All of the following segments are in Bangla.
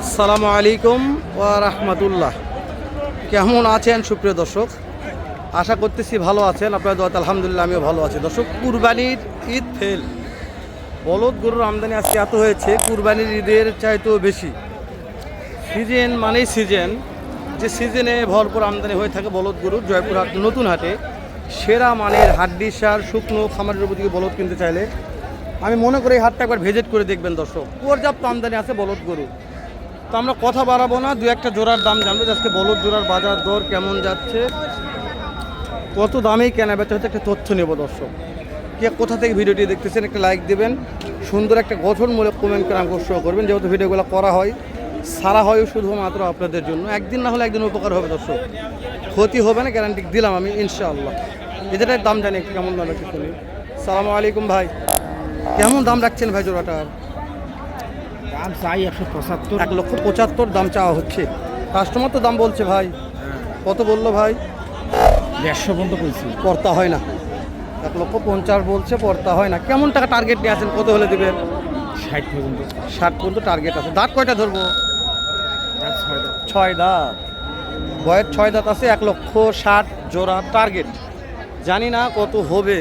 আসসালামু আলাইকুম ওয়া রাহমাতুল্লাহ। কেমন আছেন সুপ্রিয় দর্শক? আশা করতেছি ভালো আছেন। আপনার দোয়াতে আলহামদুলিল্লাহ আমিও ভালো আছি। দর্শক, কুরবানির ঈদ ফেল। বলদ গরুর আমদানি আজকে এত হয়েছে, কুরবানির ঈদের চাইতেও বেশি। সিজন মানেই সিজন। যে সিজনে ভরপুর আমদানি হয়ে থাকে বলদ গরুর জয়পুর হাট নতুন হাটে। সেরা মানের হাড্ডি সার, শুকনো খামারের উপর থেকে বলদ কিনতে চাইলে। আমি মনে করি এই হাটটা একবার ভিজিট করে দেখবেন দর্শক। পর্যাপ্ত আমদানি আছে বলদ গরু। তো আমরা কথা বাড়াবো না, দু একটা জোড়ার দাম জানব আজকে বলদ জোড়ার বাজার দর কেমন যাচ্ছে, কত দামেই কেনা বেচা হচ্ছে একটা তথ্য নেব দর্শক। কে কোথা থেকে ভিডিওটি দেখতেছেন একটা লাইক দেবেন, সুন্দর একটা গঠনমূলক কমেন্ট করে আকর্ষণ করবেন, যেহেতু ভিডিওগুলো করা হয়, সারা হয় শুধুমাত্র আপনাদের জন্য। একদিন না হলে একদিন উপকার হবে দর্শক। ক্ষতি হবে না গ্যারান্টি দিলাম আমি, ইনশাআল্লাহ। এটার দাম জানি একটু কেমন দাম শুনি সালামু আলাইকুম ভাই। কেমন দাম রাখছেন ভাই জোড়াটার? দাম চাই একশো পঁচাত্তর। এক লক্ষ পঁচাত্তর দাম চাওয়া হচ্ছে। কাস্টমার তো দাম বলছে ভাই। কত বলল ভাই? দেড়শো পর্যন্ত বলছি। পড়তা হয় না। এক লক্ষ পঞ্চাশ বলছে পড়তা হয় না। কেমন টাকা টার্গেট নিয়ে আছেন? কত হলে দেবেন? ষাট পর্যন্ত। ষাট পর্যন্ত টার্গেট আছে। দাঁত কয়টা ধরবো? ছয় দাঁত। বয়ের ছয় দাঁত আছে এক লক্ষ ষাট জোড়া টার্গেট জানি না কত হবে।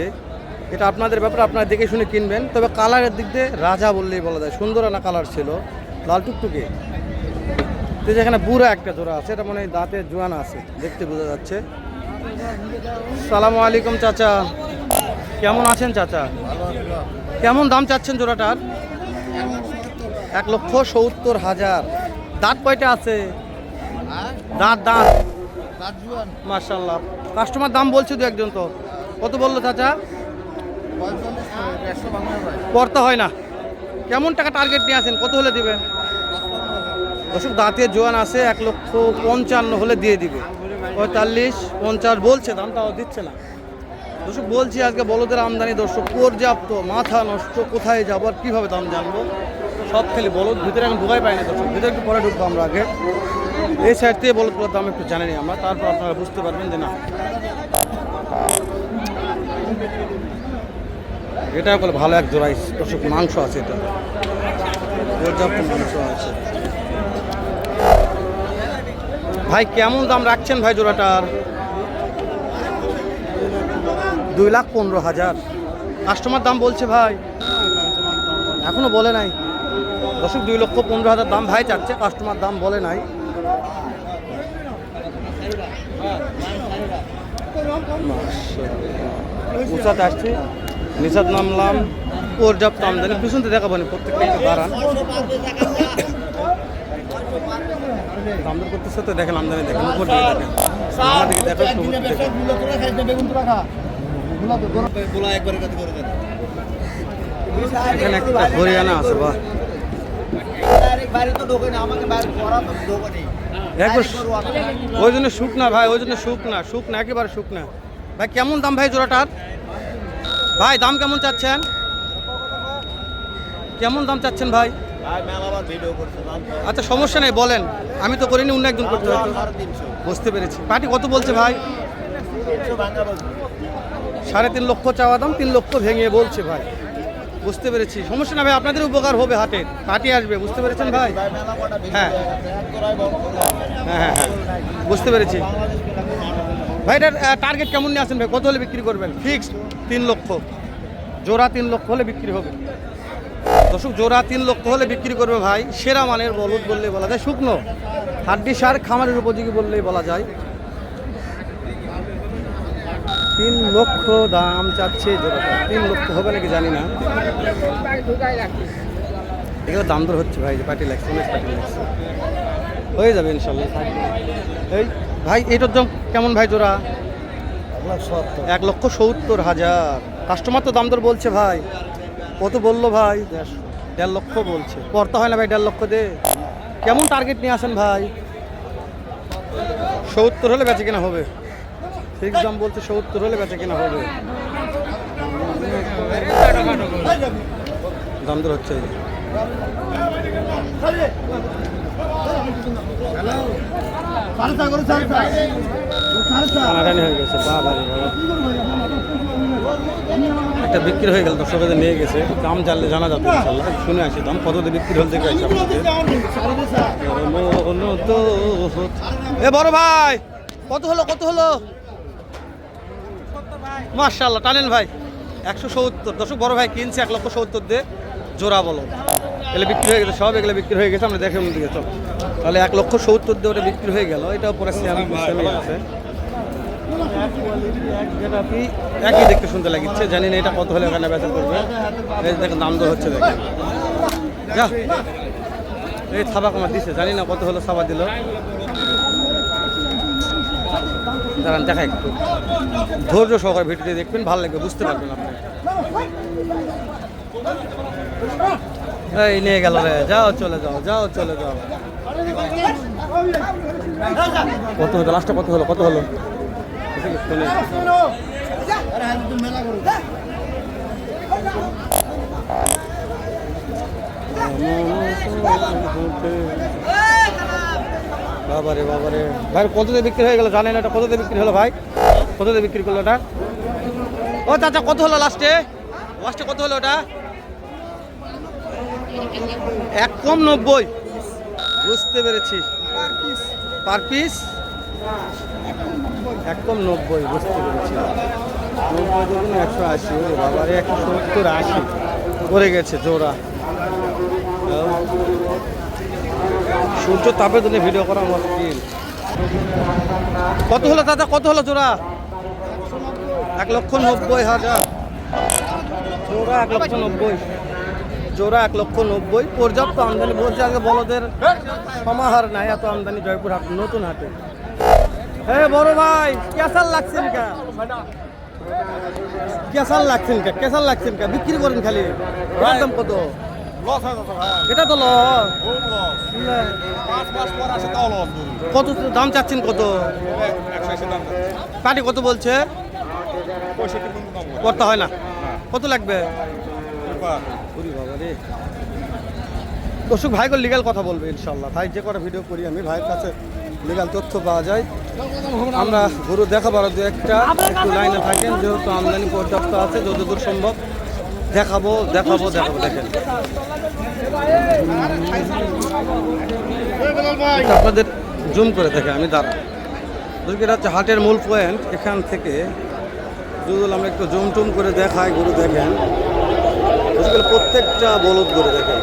এটা আপনাদের ব্যাপারে আপনারা দেখে শুনে কিনবেন। তবে কালারের দিক দিয়ে রাজা বললেই বলা যায় সুন্দর না কালার ছিল লাল টুকটুকে। তো যেখানে বুড়া একটা জোড়া আছে এটা মনে হয় দাঁতের জোয়ান আছে দেখতে বোঝা যাচ্ছে। সালাম আলাইকুম চাচা। কেমন আছেন চাচা? কেমন দাম চাচ্ছেন জোড়াটার? এক লক্ষ সত্তর হাজার। দাঁত কয়টা আছে? দাঁত দাঁত। মার্শাল্লাহ কাস্টমার দাম বলছে দু একজন তো। কত বলল চাচা? পড়তে হয় না। কেমন টাকা টার্গেট নিয়ে আছেন? কত হলে দিবেন? দর্শক, দাঁতে জোয়ান আছে, এক লক্ষ পঞ্চান্ন হলে দিয়ে দিবে। পঁয়তাল্লিশ, পঞ্চাশ বলছে দামটাও দিচ্ছে না। দর্শক, বলছি আজকে বলদের আমদানি, দর্শক, পর্যাপ্ত, মাথা নষ্ট, কোথায় যাব আর কীভাবে দাম জানব? সব খেলে বলদ, ভিতরে আমি ঢুকাই পাইনি দর্শক। ভিতরে একটু পরে ঢুকবো আমরা আগে। এই সাইড থেকে বলদগুলোর দাম একটু জানি আমরা, তারপর আপনারা বুঝতে পারবেন যে না। এটা বলে ভালো এক জোড়াই দর্শক, মাংস আছে এটা। পর্যাপ্ত মাংস আছে। ভাই, কেমন দাম রাখছেন ভাই জোড়াটার? দুই লাখ পনেরো হাজার। কাস্টমার দাম বলছে ভাই। এখনও বলে নাই। দর্শক, দুই লক্ষ পনেরো হাজার দাম ভাই চাচ্ছে, কাস্টমার দাম বলে নাই। উঁচাতে আসছি? নিষাদ নামলাম, পর্যাপ্ত আমদানি। পিছনতে দেখাবো না প্রত্যেকটা করতেছে তো দেখেন, আমদানি দেখেন, উপর দিকে দেখেন। একটা হরিয়ানা আছে ওই জন্য শুকনা ভাই, ওই জন্য শুকনা শুকনা, একেবারে ভাই, কেমন দাম ভাই জোড়াটার? ভাই দাম কেমন চাচ্ছেন? কেমন দাম চাচ্ছেন ভাই? আচ্ছা সমস্যা নেই বলেন। আমি তো করিনি অন্য একজন করতে বুঝতে পেরেছি। পার্টি কত বলছে ভাই? সাড়ে তিন লক্ষ চাওয়া দাম তিন লক্ষ ভেঙে বলছে ভাই। বুঝতে পেরেছি। সমস্যা না ভাই আপনাদের উপকার হবে হাটে। পার্টি আসবে বুঝতে পেরেছেন ভাই? হ্যাঁ। হ্যাঁ হ্যাঁ হ্যাঁ। বুঝতে পেরেছি। ভাই এটার টার্গেট কেমন নিয়ে আসেন ভাই? কত হলে বিক্রি করবেন? ফিক্সড তিন লক্ষ। জোড়া তিন লক্ষ হলে বিক্রি হবে। দর্শক জোড়া তিন লক্ষ হলে বিক্রি করবে ভাই সেরা মানের বলদ বললেই বলা যায় শুকনো। হাড্ডি সার খামারের উপযোগী বললেই বলা যায়। তিন লক্ষ দাম চাচ্ছে জোড়াটা। তিন লক্ষ হবে নাকি জানি না। এগুলো দাম দর হচ্ছে ভাই পার্টি লাগছে অনেক পার্টি লাগছে। হয়ে যাবে ইনশাল্লাহ। এই ভাই এটার দাম কেমন ভাই জোড়া? এক লক্ষ সত্তর। হাজার। কাস্টমার তো দাম দর বলছে ভাই। কত বলল ভাই? দেড় লক্ষ বলছে। পড়তে হয় না ভাই দেড় লক্ষ দে। কেমন টার্গেট নিয়ে আসেন ভাই? সত্তর হলে বেচে কেনা হবে। ফিক্স দাম বলছে সত্তর হলে বেচে কেনা হবে। দাম দর হচ্ছে। এই একটা বিক্রি হয়ে গেল দর্শকদের নিয়ে গেছে। দাম জানলে জানা যাবে ইনশাল্লাহ। শুনে আসি দাম কত দিয়ে বিক্রি হল দেখে আসি এ বড় ভাই কত হলো কত হলো? মার্শাল্লাহ টানেন ভাই। একশো সত্তর। দর্শক বড় ভাই কিনছে এক লক্ষ সত্তর দিয়ে জোড়া বলো এগুলো বিক্রি হয়ে গেছে সব এগুলো বিক্রি হয়ে গেছে আমরা দেখে দিকে চল। তাহলে এক লক্ষ সত্তর দিয়ে বিক্রি হয়ে গেল। এটাও পরে সেল আছে। একই দেখতে শুনতে লাগিচ্ছে। জানি না এটা কত হলে ওখানে বেচা করবে। দেখেন দাম দর হচ্ছে দেখেন। যা। এই থাবা কমা দিছে। জানি না কত হলো সাবা দিল। দাঁড়ান দেখা একটু। ধৈর্য সহকারে ভিডিওটি দেখবেন ভালো লাগবে বুঝতে পারবেন আপনি। এই নিয়ে গেল রে। যাও চলে যাও যাও চলে যাও। কত হলো? লাস্টটা কত হলো? কত হলো? বাবারে বাবারে। ভাই, কততে বিক্রি হয়ে গেল? জানেন এটা কততে বিক্রি হলো ভাই? কততে বিক্রি করল ওটা ও, চাচা, কত হলো লাস্টে লাস্টে কত হলো ওটা এক কম নব্বই। বুঝতে পেরেছি। Per piece. একদম নব্বই বুঝতে পেরেছি। নব্বই দেখুন একশো আশি ও বাবারে একশো সত্তর আশি। পড়ে গেছে জোড়া। সূর্য তাপের জন্য ভিডিও করা মুশকিল। কত হলো দাদা? কত হলো জোড়া? এক লক্ষ নব্বই হাজার। জোড়া এক লক্ষ নব্বই। জোড়া এক লক্ষ নব্বই। পর্যাপ্ত আমদানি বলছে আগে বলদের সমাহার নাই এত আমদানি জয়পুর হাট নতুন হাটে। হ্যাঁ বড় ভাই কেসাল লাগছেন কা? কেসাল লাগছেন কা? কেসাল লাগছেন কা? বিক্রি করেন খালি। দাম কত? এটা তো লস। কত দাম চাচ্ছেন কত? পাটি কত বলছে। করতে হয় না। কত লাগবে। দর্শক ভাই লিগাল কথা বলবে ইনশাল্লাহ। ভাই, যে কটা ভিডিও করি আমি, ভাইয়ের কাছে লিগাল তথ্য পাওয়া যায়। আমরা গরু দেখাবার দু একটা, একটু লাইনে থাকেন, যেহেতু আমদানি পর্যাপ্ত আছে, যতদূর সম্ভব দেখাবো দেখাবো দেখাবো, দেখেন। আপনাদের জুম করে দেখে আমি দাঁড়া এটা হচ্ছে হাটের মূল পয়েন্ট এখান থেকে যদি আমরা একটু জুম টুম করে দেখাই, গরু দেখেন। আজকাল প্রত্যেকটা বলদ গরু দেখেন।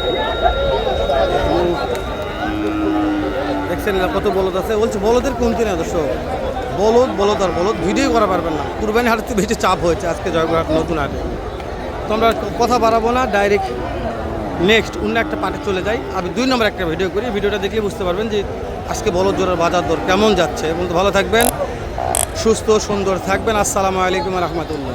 দেখছেন না কত বলদ আছে? বলছে বলদের কমতি না দর্শক বলদ বলদ আর বলদ ভিডিও করা পারবেন না। কুরবানি হাটে তো বেশি চাপ হয়েছে আজকে জয়পুরহাট নতুন হাটে। তো আমরা কথা বাড়াবো না ডাইরেক্ট নেক্সট অন্য একটা পার্টে চলে যাই। আমি দুই নম্বর একটা ভিডিও করি। ভিডিওটা দেখলে বুঝতে পারবেন যে আজকে বলদ জোরের বাজার দর কেমন যাচ্ছে। এবং ভালো থাকবেন, সুস্থ, সুন্দর থাকবেন। আসসালামু আলাইকুম রহমতুল্লাহ।